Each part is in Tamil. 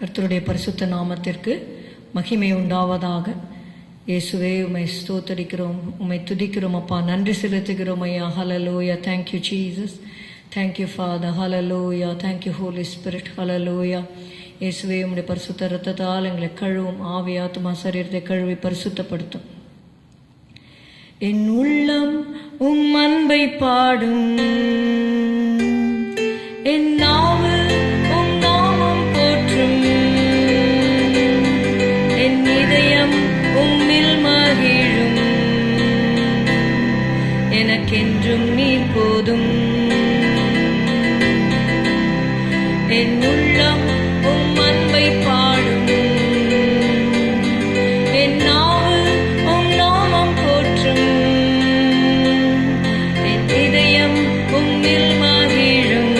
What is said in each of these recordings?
கர்த்தருடைய பரிசுத்த நாமத்திற்கு மகிமை உண்டாவதாக. இயேசுவே உம்மை ஸ்தோத்தரிக்கிறோம் உம்மை துதிக்கிறோம் அப்பா. நன்றி செலுத்துகிறோம் ஐயா. Hallelujah thank you Jesus thank you father hallelujah thank you holy spirit hallelujah இயேசுவே உடைய பரிசுத்த ரத்தத்தால் எங்களை கழுவும் ஆவி ஆத்மா சரீரத்தை கழுவி பரிசுத்தப்படுத்தும். என் உள்ளம் உம் அன்பை பாடும். என் நாவு எனக்கென்றும் நீ போதும். என் உள்ளம் உம் அன்பை பாடும். என் நாவு உம் நாமம் போற்றும். என் இதயம் உம்மில் மகிழும்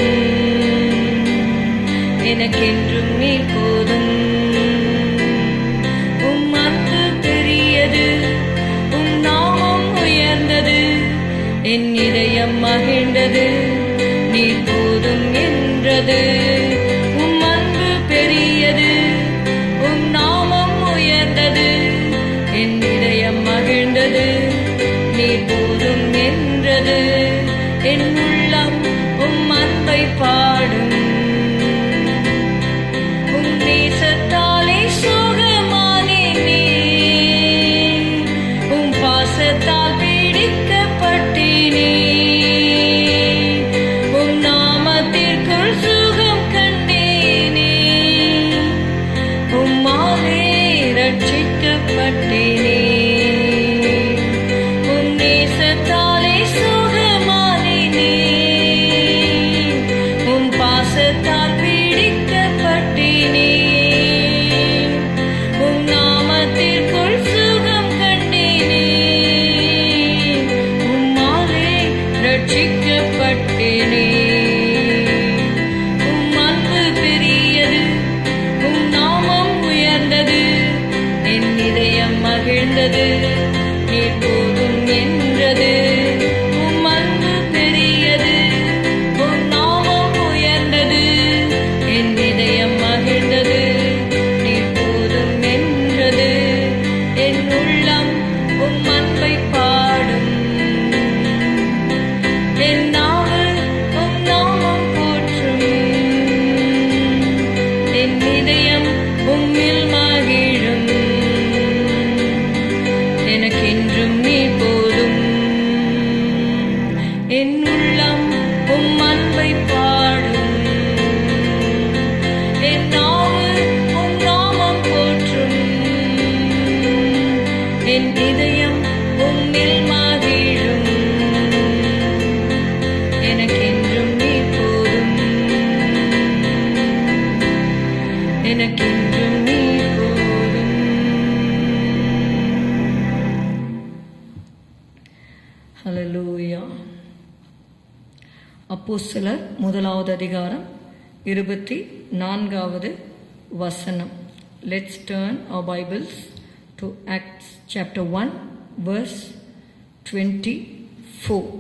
எனக்கென்றும் நீ போதும். என் இதயம் மகிழ்ந்தது. அப்போஸ்தலர் முதலாவது அதிகாரம் இருபத்தி நான்காவது வசனம். Let's turn our Bibles to Acts chapter one verse twenty four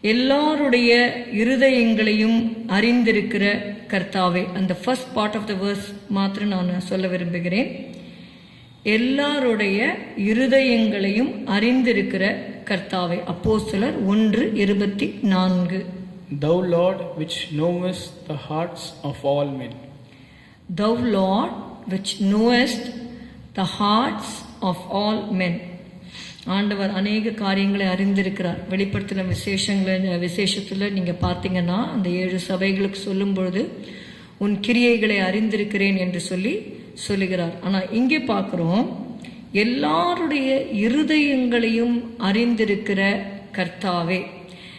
எல்லாருடைய இருதயங்களையும் அறிந்திருக்கிற கர்த்தாவே அந்த first part of the verse மாத்திரம் நான் சொல்ல விரும்புகிறேன். எல்லாருடைய இருதயங்களையும் அறிந்திருக்கிற கர்த்தாவே அப்போஸ்தலர் ஒன்று இருபத்தி நான்கு Thou, Lord, which knowest the hearts of all men. Thou Lord, which knowest the hearts of all men. ஆண்டவர் அநேக காரியங்களை அறிந்திருக்கிறார் வெளிப்படுத்தின விசேஷங்களை விசேஷத்தில் நீங்கள் பார்த்தீங்கன்னா அந்த ஏழு சபைகளுக்கு சொல்லும் பொழுது உன் கிரியைகளை அறிந்திருக்கிறேன் என்று சொல்லி சொல்லுகிறார் ஆனால் இங்கே பார்க்குறோம் எல்லாருடைய இருதயங்களையும் அறிந்திருக்கிற கர்த்தாவே.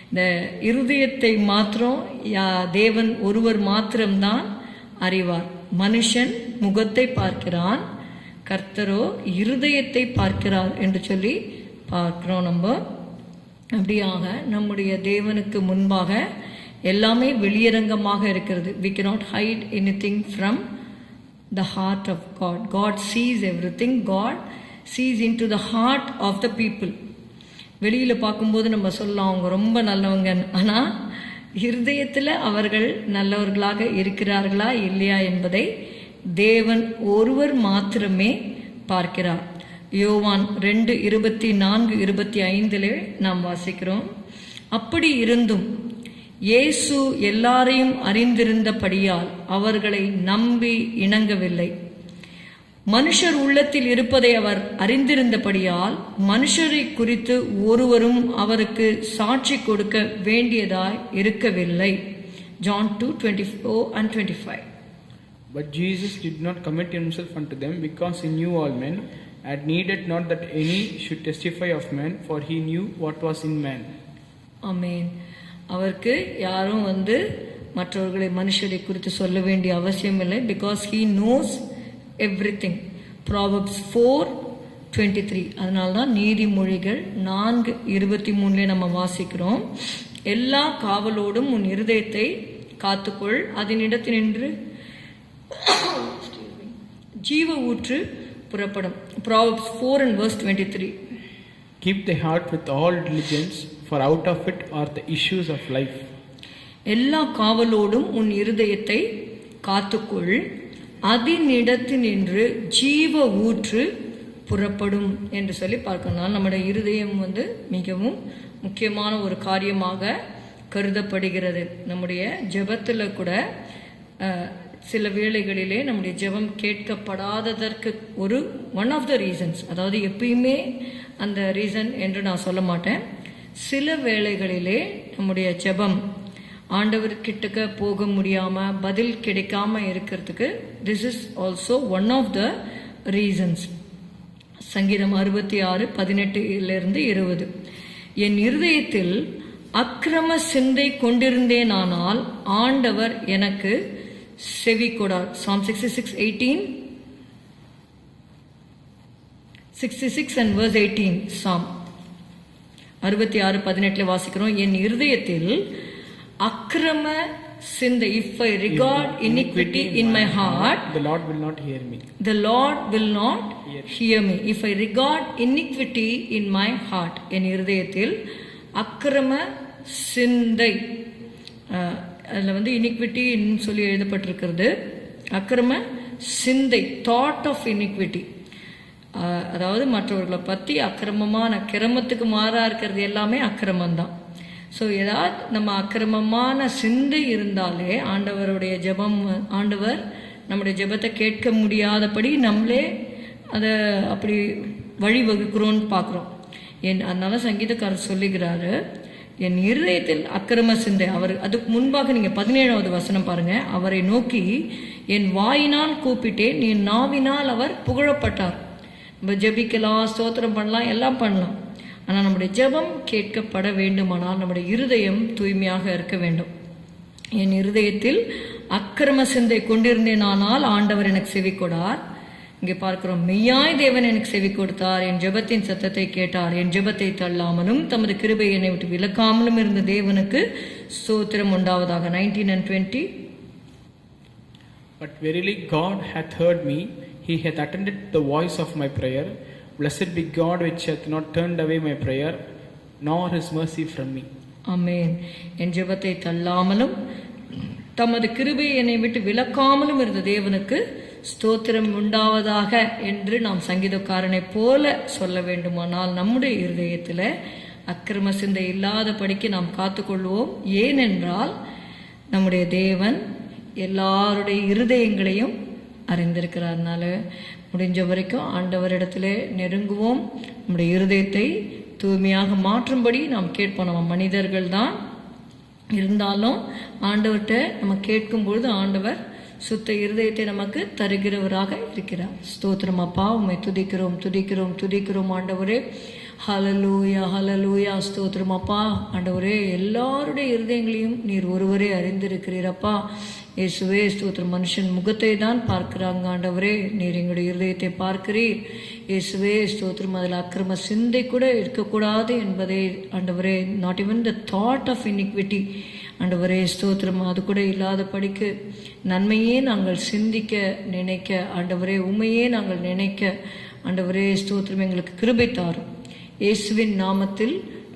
இந்த இருதயத்தை மாத்திரம் யா- தேவன் ஒருவர் மாத்திரம்தான் அறிவார். மனுஷன் முகத்தை பார்க்கிறான் கர்த்தரோ இருதயத்தை பார்க்கிறார் என்று சொல்லி பார்க்கிறோம் நம்ம. அப்படியாக நம்முடைய தேவனுக்கு முன்பாக எல்லாமே வெளியரங்கமாக இருக்கிறது. We cannot hide anything from the heart of God God sees everything God sees into the heart of the people வெளியில் பார்க்கும்போது நம்ம சொல்லலாம் அவங்க ரொம்ப நல்லவங்க. ஆனால் இருதயத்தில் அவர்கள் நல்லவர்களாக இருக்கிறார்களா இல்லையா என்பதை தேவன் ஒருவர் மாத்திரமே பார்க்கிறார். யோவான் ரெண்டு இருபத்தி நான்கு இருபத்தி ஐந்திலே நாம் வாசிக்கிறோம். அப்படி இருந்தும் இயேசு எல்லாரையும் அறிந்திருந்தபடியால் அவர்களை நம்பி இணங்கவில்லை. மனுஷர் உள்ளத்தில் இருப்பதை அவர் அறிந்திருந்தபடியால் மனுஷரை குறித்து ஒருவரும் அவருக்கு சாட்சி கொடுக்க வேண்டியதாய் இருக்கவில்லை. John two twenty four and twenty five But Jesus did not commit himself unto them, because he knew all men, and needed not that any should testify of men, for he knew what was in man. Amen அவருக்கு யாரும் வந்து மற்றவர்களை மனுஷரை குறித்து சொல்ல வேண்டிய அவசியம் இல்லை because he knows everything Proverbs four twenty three அதனால தான் நீதிமொழிகள் நான்கு இருபத்தி மூணுலேயே நம்ம வாசிக்கிறோம். எல்லா காவலோடும் உன் இருதயத்தை காத்துக்கொள். அதனிடத்தினின்று ஜீவ ஊற்று புறப்படும். Proverbs four and verse twenty three Keep thy heart with all diligence, for out of it are the issues of life. எல்லா காவலோடும் உன் இருதயத்தை காத்துக்கொள். அதனிடத்தினின்று ஜீவ ஊற்று புறப்படும் என்று சொல்லி பார்க்கணும் நம்முடைய இருதயம் வந்து மிகவும் முக்கியமான ஒரு காரியமாக கருதப்படுகிறது. நம்முடைய ஜெபத்தில் கூட சில வேளைகளிலே நம்முடைய ஜெபம் கேட்கப்படாததற்கு ஒரு ஒன் ஆஃப் த ரீசன்ஸ் அதாவது எப்பயுமே அந்த ரீசன் என்று நான் சொல்ல மாட்டேன். சில வேளைகளிலே நம்முடைய ஜெபம் ஆண்டவர் கிட்டக்க போக முடியாம பதில் கிடைக்காம இருக்கிறதுக்கு this is also one of the reasons சங்கீதம் அறுபத்தி ஆறு பதினெட்டுலேருந்து இருபது. என் இருதயத்தில் அக்கிரம சிந்தை கொண்டிருந்தேனானால் ஆண்டவர் எனக்கு செவி கொடார். Psalm sixty six eighteen sixty six and verse eighteen Psalm அறுபத்தி ஆறு பதினெட்டில் வாசிக்கிறோம். என் இருதயத்தில் அக்கிரம சிந்தை. If I regard iniquity in my heart The Lord will not hear me. the Lord will not hear me. If I regard iniquity in my heart, என் இருதயத்தில் அக்கிரம சிந்தை அதுல வந்து இனிக்விட்டின்னு சொல்லி எழுதப்பட்டிருக்கிறது. அக்கிரம சிந்தை தாட் ஆஃப் இனிக்விட்டி அதாவது மற்றவர்களை பற்றி அக்கிரமமான கிரமத்துக்கு மாறா இருக்கிறது எல்லாமே அக்கிரமம் தான் ஸோ ஏதாவது நம்ம அக்கிரமமான சிந்தை இருந்தாலே ஆண்டவருடைய ஜெபம் ஆண்டவர் நம்முடைய ஜெபத்தை கேட்க முடியாதபடி நம்மளே அதை அப்படி வழிவகுக்கிறோன்னு பார்க்குறோம். என் அதனால சங்கீதக்காரர் சொல்லுகிறாரு என் இருதயத்தில் அக்கிரம சிந்தை. அவர் அதுக்கு முன்பாக நீங்கள் பதினேழாவது வசனம் பாருங்க. அவரை நோக்கி என் வாயினால் கூப்பிட்டேன் என் நாவினால் அவர் புகழப்பட்டார். நம்ம ஜெபிக்கலாம் ஸ்தோத்திரம் பண்ணலாம் எல்லாம் பண்ணலாம். ஆனால் நம்முடைய ஜெபம் கேட்கப்பட வேண்டுமானால் நம்முடைய இருதயம் தூய்மையாக இருக்க வேண்டும். என் இருதயத்தில் அக்கிரம சிந்தை கொண்டிருந்தேனானால் ஆண்டவர் எனக்கு செவி கொடார் இங்கே பார்க்கிறோம் மெய்யாய் தேவன் எனக்கு செவி கொடுத்தார். என் ஜெபத்தின் சத்தத்தை கேட்டார். என் ஜெபத்தை தள்ளாமலும் தமது கிருபை என்னை விட்டு விலக்காமலும் இருந்த தேவனுக்கு ஸ்தோத்திரம் உண்டாவதாக. Nineteen and twenty but verily God hath heard me he hath attended the voice of my prayer Blessed be God which hath not turned away my prayer, nor his mercy from me. Amen என் ஜெபத்தை தள்ளாமலும் தமது கிருபை என்னை விட்டு விலக்காமலும் இருந்த தேவனுக்கு ஸ்தோத்திரம் உண்டாவதாக என்று நாம் சங்கீதக்காரனைப் போல சொல்ல வேண்டுமானால் நம்முடைய இருதயத்தில் அக்கிரம சிந்தை இல்லாதபடிக்கு நாம் காத்துக்கொள்வோம். ஏனென்றால் நம்முடைய தேவன் எல்லாருடைய இருதயங்களையும் அறிந்திருக்கிறார்னால முடிஞ்ச வரைக்கும் ஆண்டவரிடத்துல நெருங்குவோம். நம்முடைய இருதயத்தை தூய்மையாக மாற்றும்படி நாம் கேட்போம். நம்ம மனிதர்கள் தான் இருந்தாலும் ஆண்டவர்கிட்ட நம்ம கேட்கும்பொழுது ஆண்டவர் சுத்த இருதயத்தை நமக்கு தருகிறவராக இருக்கிறார். ஸ்தோத்திரம் அப்பா உண்மை துதிக்கிறோம் துதிக்கிறோம் துதிக்கிறோம் ஆண்டவரே. ஹலலூயா ஹலலூயா ஸ்தோத்திரம் அப்பா. ஆண்டவரே எல்லாருடைய இருதயங்களையும் நீர் ஒருவரே அறிந்திருக்கிறீரப்பா இயேசுவே ஸ்தோத்திர மனுஷன் முகத்தை தான் பார்க்கிறாங்க ஆண்டவரே. நீர் எங்களுடைய இருதயத்தை பார்க்கிறீர். இயேசுவே ஸ்தோத்திரம். அதில் அக்கிரம சிந்தை கூட இருக்கக்கூடாது என்பதை ஆண்டவரே not even the thought of iniquity ஆண்டவரே ஸ்தோத்திரம். அது கூட இல்லாத படிக்கு நன்மையே நாங்கள் சிந்திக்க நினைக்க ஆண்டவரே உண்மையே நாங்கள் நினைக்க ஆண்டவரே ஸ்தோத்திரம். எங்களுக்கு கிருபை தாரும். இயேசுவின் நாமத்தில்